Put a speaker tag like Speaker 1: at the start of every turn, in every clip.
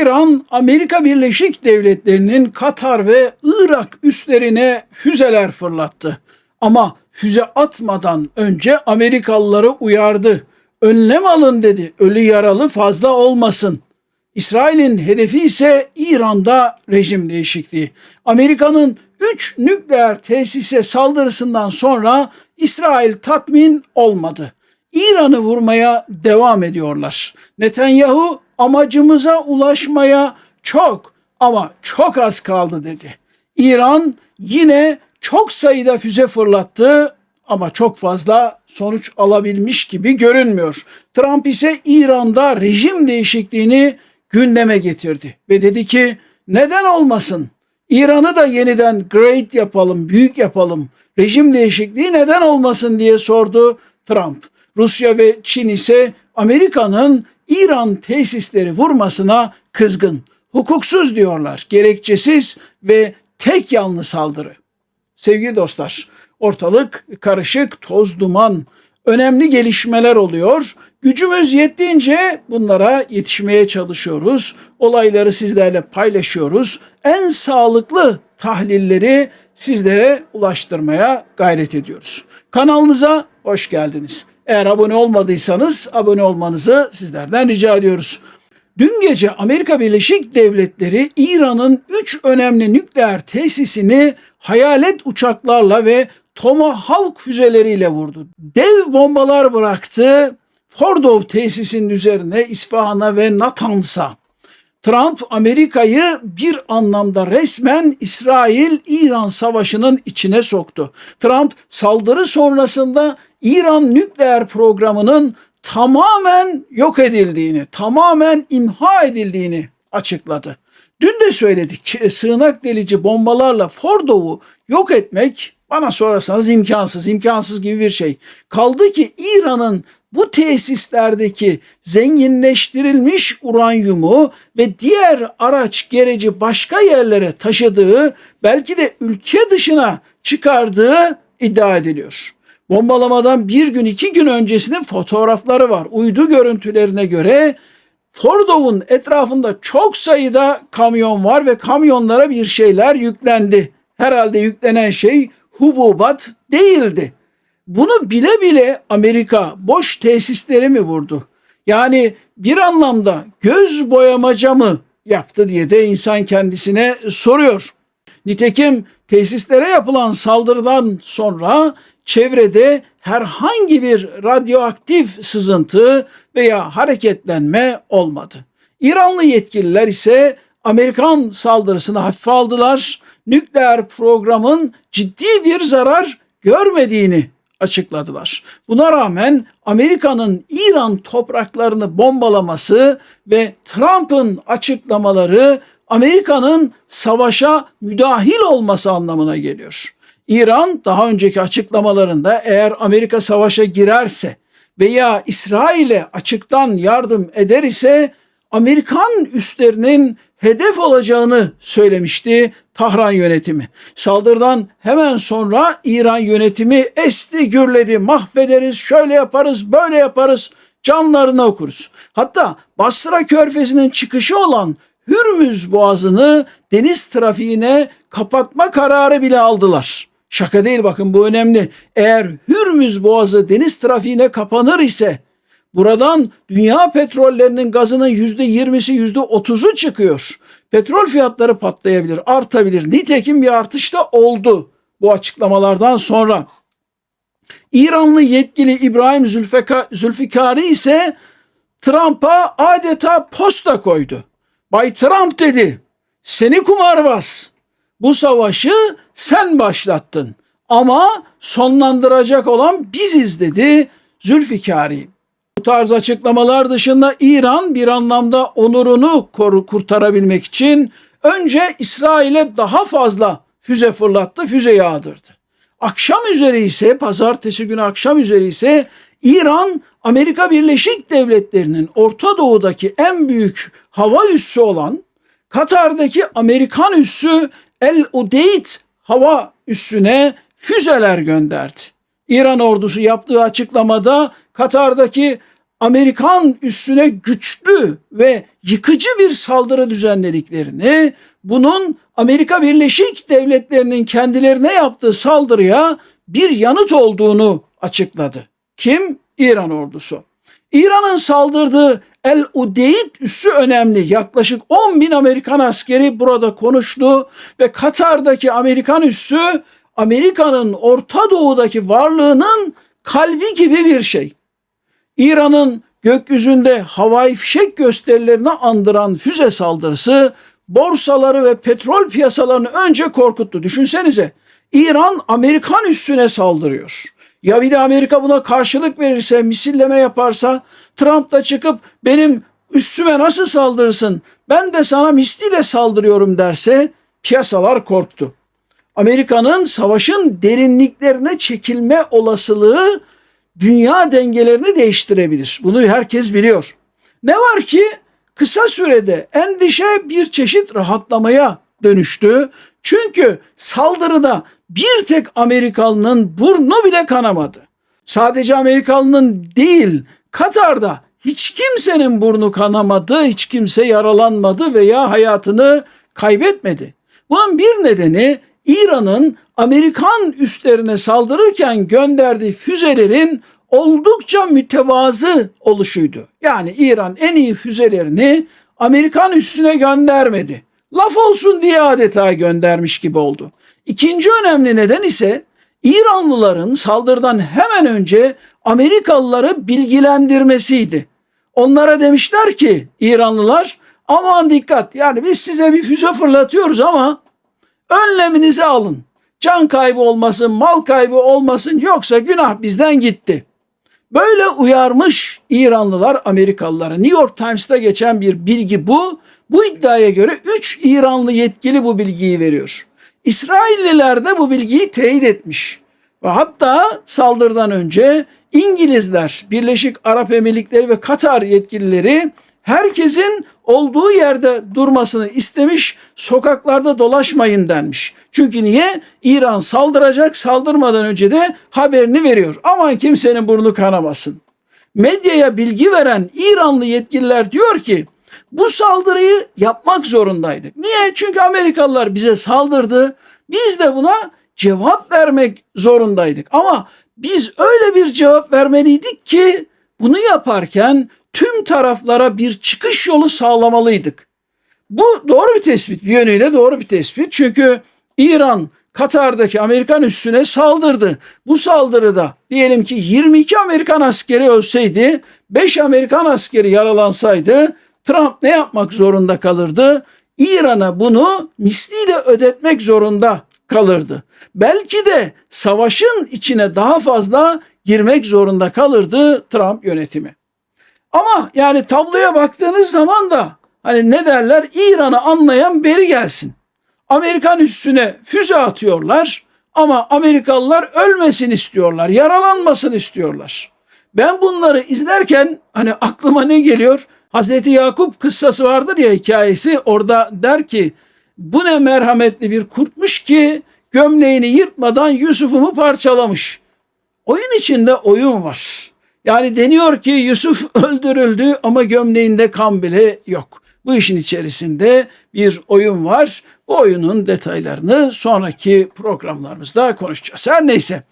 Speaker 1: İran, Amerika Birleşik Devletleri'nin Katar ve Irak üslerine füzeler fırlattı. Ama füze atmadan önce Amerikalıları uyardı. Önlem alın dedi. Ölü yaralı fazla olmasın. İsrail'in hedefi ise İran'da rejim değişikliği. Amerika'nın 3 nükleer tesise saldırısından sonra İsrail tatmin olmadı. İran'ı vurmaya devam ediyorlar. Netanyahu amacımıza ulaşmaya çok ama çok az kaldı dedi. İran yine çok sayıda füze fırlattı ama çok fazla sonuç alabilmiş gibi görünmüyor. Trump ise İran'da rejim değişikliğini gündeme getirdi ve dedi ki neden olmasın? İran'ı da yeniden great yapalım, büyük yapalım. Rejim değişikliği neden olmasın diye sordu Trump. Rusya ve Çin ise Amerika'nın İran tesisleri vurmasına kızgın. Hukuksuz diyorlar, gerekçesiz ve tek yanlı saldırı. Sevgili dostlar, ortalık karışık, toz duman, önemli gelişmeler oluyor. Gücümüz yettiğince bunlara yetişmeye çalışıyoruz. Olayları sizlerle paylaşıyoruz. En sağlıklı tahlilleri sizlere ulaştırmaya gayret ediyoruz. Kanalımıza hoş geldiniz. Eğer abone olmadıysanız abone olmanızı sizlerden rica ediyoruz. Dün gece Amerika Birleşik Devletleri İran'ın 3 önemli nükleer tesisini hayalet uçaklarla ve Tomahawk füzeleriyle vurdu. Dev bombalar bıraktı. Fordov tesisinin üzerine İsfahan'a ve Natans'a. Trump Amerika'yı bir anlamda resmen İsrail-İran savaşının içine soktu. Trump saldırı sonrasında İran nükleer programının tamamen yok edildiğini, tamamen imha edildiğini açıkladı. Dün de söyledik sığınak delici bombalarla Fordov'u yok etmek bana sorarsanız imkansız, imkansız gibi bir şey. Kaldı ki İran'ın bu tesislerdeki zenginleştirilmiş uranyumu ve diğer araç gereci başka yerlere taşıdığı belki de ülke dışına çıkardığı iddia ediliyor. Bombalamadan bir gün iki gün öncesinin fotoğrafları var. Uydu görüntülerine göre Fordov'un etrafında çok sayıda kamyon var ve kamyonlara bir şeyler yüklendi. Herhalde yüklenen şey hububat değildi. Bunu bile bile Amerika boş tesisleri mi vurdu? Yani bir anlamda göz boyamaca mı yaptı diye de insan kendisine soruyor. Nitekim tesislere yapılan saldırıdan sonra çevrede herhangi bir radyoaktif sızıntı veya hareketlenme olmadı. İranlı yetkililer ise Amerikan saldırısını hafife aldılar. Nükleer programın ciddi bir zarar görmediğini açıkladılar. Buna rağmen Amerika'nın İran topraklarını bombalaması ve Trump'ın açıklamaları Amerika'nın savaşa müdahil olması anlamına geliyor. İran daha önceki açıklamalarında eğer Amerika savaşa girerse veya İsrail'e açıktan yardım eder ise Amerikan üslerinin hedef olacağını söylemişti Tahran yönetimi. Saldırıdan hemen sonra İran yönetimi esti gürledi. Mahvederiz, şöyle yaparız, böyle yaparız. Canlarını okuruz. Hatta Basra Körfezi'nin çıkışı olan Hürmüz Boğazı'nı deniz trafiğine kapatma kararı bile aldılar. Şaka değil bakın bu önemli. Eğer Hürmüz Boğazı deniz trafiğine kapanır ise buradan dünya petrollerinin gazının yüzde yirmisi yüzde otuzu çıkıyor. Petrol fiyatları patlayabilir, artabilir. Nitekim bir artış da oldu bu açıklamalardan sonra. İranlı yetkili İbrahim Zülfika, Zülfikari ise Trump'a adeta posta koydu. Bay Trump dedi, seni kumarbaz, bu savaşı sen başlattın ama sonlandıracak olan biziz dedi Zülfikari. Bu tarz açıklamalar dışında İran bir anlamda onurunu koru kurtarabilmek için önce İsrail'e daha fazla füze fırlattı, füze yağdırdı. Akşam üzeri ise pazartesi günü akşam üzeri ise İran Amerika Birleşik Devletleri'nin Orta Doğu'daki en büyük hava üssü olan Katar'daki Amerikan üssü El Udeyd hava üssüne füzeler gönderdi. İran ordusu yaptığı açıklamada Katar'daki Amerikan üssüne güçlü ve yıkıcı bir saldırı düzenlediklerini, bunun Amerika Birleşik Devletleri'nin kendilerine yaptığı saldırıya bir yanıt olduğunu açıkladı. Kim? İran ordusu. İran'ın saldırdığı El Udeyd üssü önemli. Yaklaşık 10 bin Amerikan askeri burada konuştu ve Katar'daki Amerikan üssü Amerika'nın Orta Doğu'daki varlığının kalbi gibi bir şey. İran'ın gökyüzünde havai fişek gösterilerini andıran füze saldırısı borsaları ve petrol piyasalarını önce korkuttu. Düşünsenize İran Amerikan üssüne saldırıyor. Ya bir de Amerika buna karşılık verirse, misilleme yaparsa Trump da çıkıp benim üssüme nasıl saldırırsın? Ben de sana misliyle saldırıyorum derse piyasalar korktu. Amerika'nın savaşın derinliklerine çekilme olasılığı dünya dengelerini değiştirebilir. Bunu herkes biliyor. Ne var ki kısa sürede endişe bir çeşit rahatlamaya dönüştü. Çünkü saldırıda bir tek Amerikalının burnu bile kanamadı. Sadece Amerikalının değil, Katar'da hiç kimsenin burnu kanamadı, hiç kimse yaralanmadı veya hayatını kaybetmedi. Bunun bir nedeni İran'ın Amerikan üslerine saldırırken gönderdiği füzelerin oldukça mütevazı oluşuydu. Yani İran en iyi füzelerini Amerikan üstüne göndermedi. Laf olsun diye adeta göndermiş gibi oldu. İkinci önemli neden ise İranlıların saldırıdan hemen önce Amerikalıları bilgilendirmesiydi. Onlara demişler ki İranlılar aman dikkat yani biz size bir füze fırlatıyoruz ama önleminizi alın. Can kaybı olmasın, mal kaybı olmasın yoksa günah bizden gitti. Böyle uyarmış İranlılar Amerikalılara. New York Times'ta geçen bir bilgi bu. Bu iddiaya göre 3 İranlı yetkili bu bilgiyi veriyor. İsrailliler de bu bilgiyi teyit etmiş. Ve hatta saldırıdan önce İngilizler, Birleşik Arap Emirlikleri ve Katar yetkilileri herkesin olduğu yerde durmasını istemiş, sokaklarda dolaşmayın denmiş. Çünkü niye? İran saldıracak, saldırmadan önce de haberini veriyor. Aman kimsenin burnu kanamasın. Medyaya bilgi veren İranlı yetkililer diyor ki bu saldırıyı yapmak zorundaydık. Niye? Çünkü Amerikalılar bize saldırdı. Biz de buna cevap vermek zorundaydık. Ama biz öyle bir cevap vermeliydik ki bunu yaparken tüm taraflara bir çıkış yolu sağlamalıydık. Bu doğru bir tespit, bir yönüyle doğru bir tespit. Çünkü İran Katar'daki Amerikan üssüne saldırdı. Bu saldırıda diyelim ki 22 Amerikan askeri ölseydi, 5 Amerikan askeri yaralansaydı Trump ne yapmak zorunda kalırdı? İran'a bunu misliyle ödetmek zorunda kalırdı. Belki de savaşın içine daha fazla girmek zorunda kalırdı Trump yönetimi. Ama yani tabloya baktığınız zaman da hani ne derler İran'ı anlayan beri gelsin. Amerikan üstüne füze atıyorlar ama Amerikalılar ölmesin istiyorlar, yaralanmasın istiyorlar. Ben bunları izlerken hani aklıma ne geliyor? Hazreti Yakup kıssası vardır ya hikayesi orada der ki bu ne merhametli bir kurtmuş ki gömleğini yırtmadan Yusuf'umu parçalamış. Oyun içinde oyun var. Yani deniyor ki Yusuf öldürüldü ama gömleğinde kan bile yok. Bu işin içerisinde bir oyun var. Bu oyunun detaylarını sonraki programlarımızda konuşacağız. Her neyse.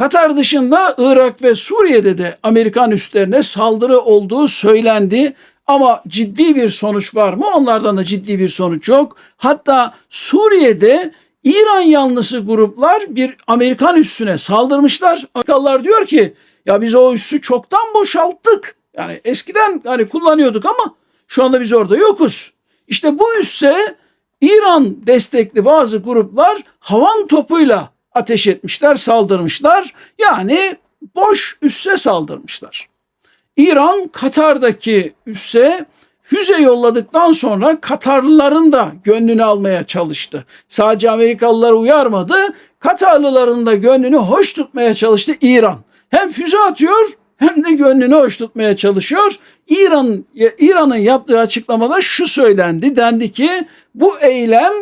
Speaker 1: Katar dışında Irak ve Suriye'de de Amerikan üslerine saldırı olduğu söylendi. Ama ciddi bir sonuç var mı? Onlardan da ciddi bir sonuç yok. Hatta Suriye'de İran yanlısı gruplar bir Amerikan üssüne saldırmışlar. Amerikalılar diyor ki ya biz o üssü çoktan boşalttık. Yani eskiden hani kullanıyorduk ama şu anda biz orada yokuz. İşte bu üsse İran destekli bazı gruplar havan topuyla ateş etmişler, saldırmışlar. Yani boş üsse saldırmışlar. İran Katar'daki üsse füze yolladıktan sonra Katarlıların da gönlünü almaya çalıştı. Sadece Amerikalılar uyarmadı, Katarlıların da gönlünü hoş tutmaya çalıştı İran. Hem füze atıyor hem de gönlünü hoş tutmaya çalışıyor. İran İran'ın yaptığı açıklamada şu söylendi. Dendi ki bu eylem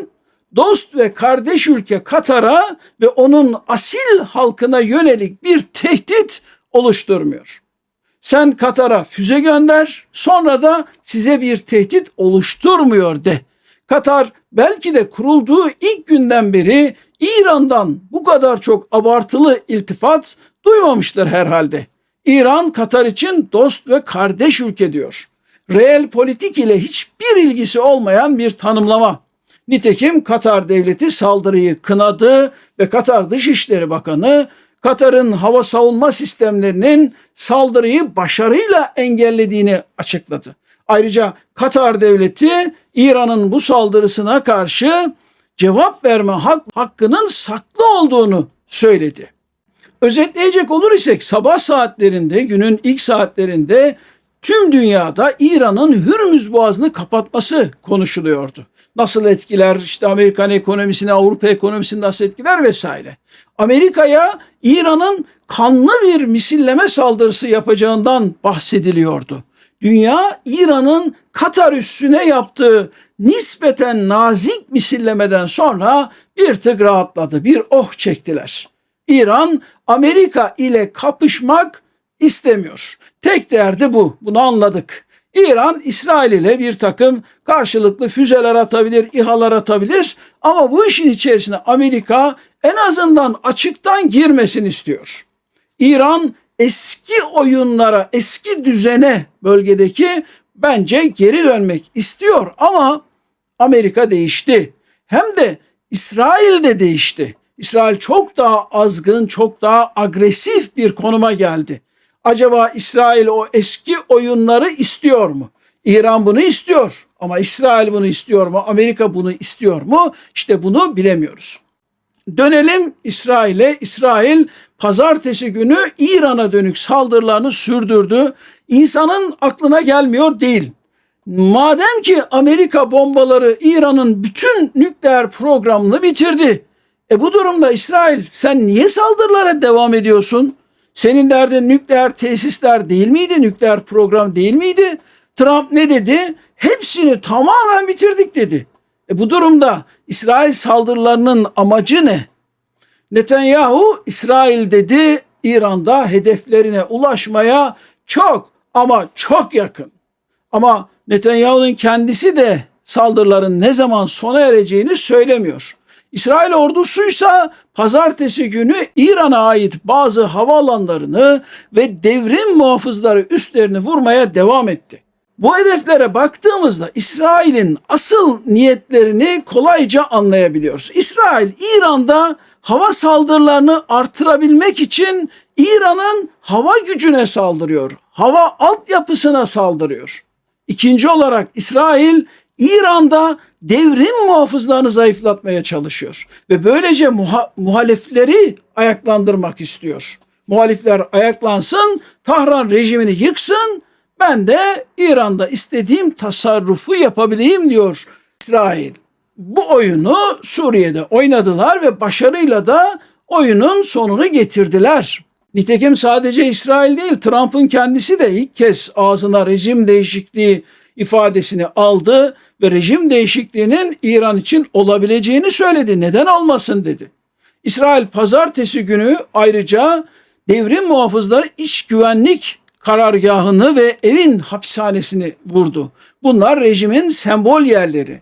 Speaker 1: dost ve kardeş ülke Katar'a ve onun asil halkına yönelik bir tehdit oluşturmuyor. Sen Katar'a füze gönder, sonra da size bir tehdit oluşturmuyor de. Katar belki de kurulduğu ilk günden beri İran'dan bu kadar çok abartılı iltifat duymamıştır herhalde. İran Katar için dost ve kardeş ülke diyor. Reel politik ile hiçbir ilgisi olmayan bir tanımlama. Nitekim Katar devleti saldırıyı kınadı ve Katar Dışişleri Bakanı Katar'ın hava savunma sistemlerinin saldırıyı başarıyla engellediğini açıkladı. Ayrıca Katar devleti İran'ın bu saldırısına karşı cevap verme hak, hakkının saklı olduğunu söyledi. Özetleyecek olur isek sabah saatlerinde günün ilk saatlerinde tüm dünyada İran'ın Hürmüz Boğazı'nı kapatması konuşuluyordu. Nasıl etkiler işte Amerikan ekonomisini, Avrupa ekonomisini nasıl etkiler vesaire. Amerika'ya İran'ın kanlı bir misilleme saldırısı yapacağından bahsediliyordu. Dünya İran'ın Katar üssüne yaptığı nispeten nazik misillemeden sonra bir tık rahatladı, bir oh çektiler. İran Amerika ile kapışmak istemiyor. Tek derdi bu. Bunu anladık. İran İsrail ile bir takım karşılıklı füzeler atabilir, İHA'lar atabilir ama bu işin içerisine Amerika en azından açıktan girmesin istiyor. İran eski oyunlara, eski düzene bölgedeki bence geri dönmek istiyor ama Amerika değişti. Hem de İsrail de değişti. İsrail çok daha azgın, çok daha agresif bir konuma geldi. Acaba İsrail o eski oyunları istiyor mu? İran bunu istiyor ama İsrail bunu istiyor mu? Amerika bunu istiyor mu? İşte bunu bilemiyoruz. Dönelim İsrail'e. İsrail pazartesi günü İran'a dönük saldırılarını sürdürdü. İnsanın aklına gelmiyor değil. Madem ki Amerika bombaları İran'ın bütün nükleer programını bitirdi. E bu durumda İsrail sen niye saldırılara devam ediyorsun? Senin derdin nükleer tesisler değil miydi? Nükleer program değil miydi? Trump ne dedi? Hepsini tamamen bitirdik dedi. E bu durumda İsrail saldırılarının amacı ne? Netanyahu İsrail dedi İran'da hedeflerine ulaşmaya çok ama çok yakın. Ama Netanyahu'nun kendisi de saldırıların ne zaman sona ereceğini söylemiyor. İsrail ordusuysa pazartesi günü İran'a ait bazı havaalanlarını ve devrim muhafızları üstlerini vurmaya devam etti. Bu hedeflere baktığımızda İsrail'in asıl niyetlerini kolayca anlayabiliyoruz. İsrail İran'da hava saldırılarını artırabilmek için İran'ın hava gücüne saldırıyor. Hava altyapısına saldırıyor. İkinci olarak İsrail İran'da devrim muhafızlarını zayıflatmaya çalışıyor ve böylece muha- muhalifleri ayaklandırmak istiyor. Muhalifler ayaklansın, Tahran rejimini yıksın, ben de İran'da istediğim tasarrufu yapabileyim diyor İsrail. Bu oyunu Suriye'de oynadılar ve başarıyla da oyunun sonunu getirdiler. Nitekim sadece İsrail değil Trump'ın kendisi de ilk kez ağzına rejim değişikliği ifadesini aldı ve rejim değişikliğinin İran için olabileceğini söyledi. Neden olmasın dedi. İsrail pazartesi günü ayrıca devrim muhafızları iç güvenlik karargahını ve evin hapishanesini vurdu. Bunlar rejimin sembol yerleri.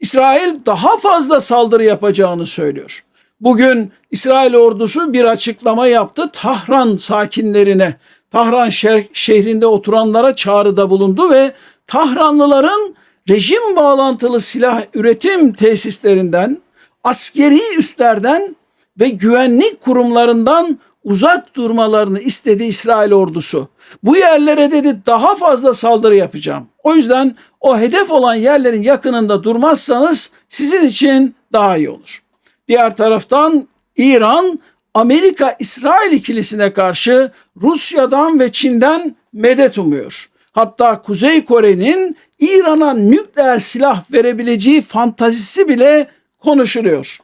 Speaker 1: İsrail daha fazla saldırı yapacağını söylüyor. Bugün İsrail ordusu bir açıklama yaptı. Tahran sakinlerine, Tahran şehrinde oturanlara çağrıda bulundu ve Tahranlıların rejim bağlantılı silah üretim tesislerinden, askeri üslerden ve güvenlik kurumlarından uzak durmalarını istedi İsrail ordusu. Bu yerlere dedi daha fazla saldırı yapacağım. O yüzden o hedef olan yerlerin yakınında durmazsanız sizin için daha iyi olur. Diğer taraftan İran Amerika-İsrail ikilisine karşı Rusya'dan ve Çin'den medet umuyor. Hatta Kuzey Kore'nin İran'a nükleer silah verebileceği fantazisi bile konuşuluyor.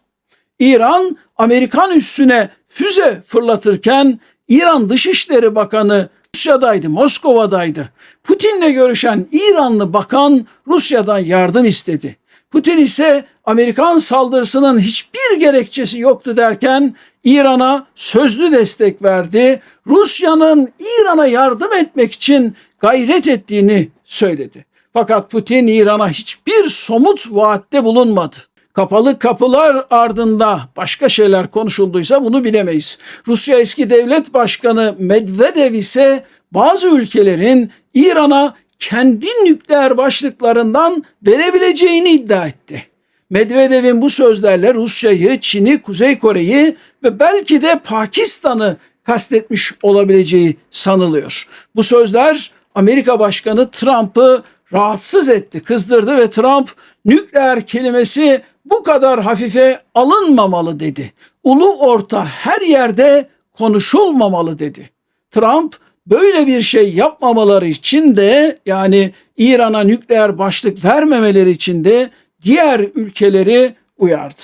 Speaker 1: İran Amerikan üssüne füze fırlatırken İran Dışişleri Bakanı Rusya'daydı, Moskova'daydı. Putin'le görüşen İranlı bakan Rusya'dan yardım istedi. Putin ise Amerikan saldırısının hiçbir gerekçesi yoktu derken İran'a sözlü destek verdi. Rusya'nın İran'a yardım etmek için gayret ettiğini söyledi. Fakat Putin İran'a hiçbir somut vaatte bulunmadı. Kapalı kapılar ardında başka şeyler konuşulduysa bunu bilemeyiz. Rusya eski devlet başkanı Medvedev ise bazı ülkelerin İran'a kendi nükleer başlıklarından verebileceğini iddia etti. Medvedev'in bu sözlerle Rusya'yı, Çin'i, Kuzey Kore'yi ve belki de Pakistan'ı kastetmiş olabileceği sanılıyor. Bu sözler Amerika Başkanı Trump'ı rahatsız etti, kızdırdı ve Trump nükleer kelimesi bu kadar hafife alınmamalı dedi. Ulu orta her yerde konuşulmamalı dedi. Trump böyle bir şey yapmamaları için de yani İran'a nükleer başlık vermemeleri için de diğer ülkeleri uyardı.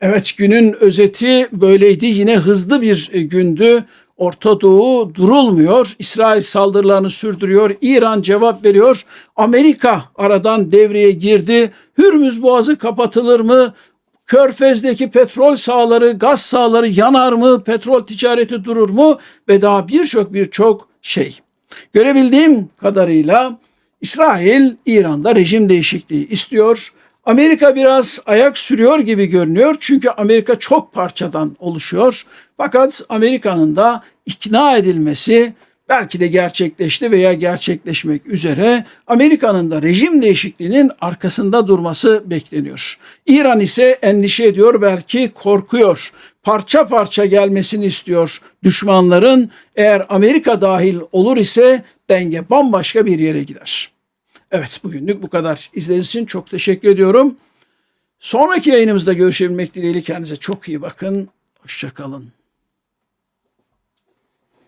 Speaker 1: Evet günün özeti böyleydi. Yine hızlı bir e, gündü. Orta Doğu durulmuyor. İsrail saldırılarını sürdürüyor. İran cevap veriyor. Amerika aradan devreye girdi. Hürmüz Boğazı kapatılır mı? Körfez'deki petrol sahaları, gaz sahaları yanar mı? Petrol ticareti durur mu? Ve daha birçok birçok şey. Görebildiğim kadarıyla İsrail İran'da rejim değişikliği istiyor. Amerika biraz ayak sürüyor gibi görünüyor. Çünkü Amerika çok parçadan oluşuyor. Fakat Amerika'nın da ikna edilmesi belki de gerçekleşti veya gerçekleşmek üzere Amerika'nın da rejim değişikliğinin arkasında durması bekleniyor. İran ise endişe ediyor belki korkuyor. Parça parça gelmesini istiyor düşmanların. Eğer Amerika dahil olur ise denge bambaşka bir yere gider. Evet bugünlük bu kadar. İzlediğiniz için çok teşekkür ediyorum. Sonraki yayınımızda görüşebilmek dileğiyle kendinize çok iyi bakın. Hoşçakalın.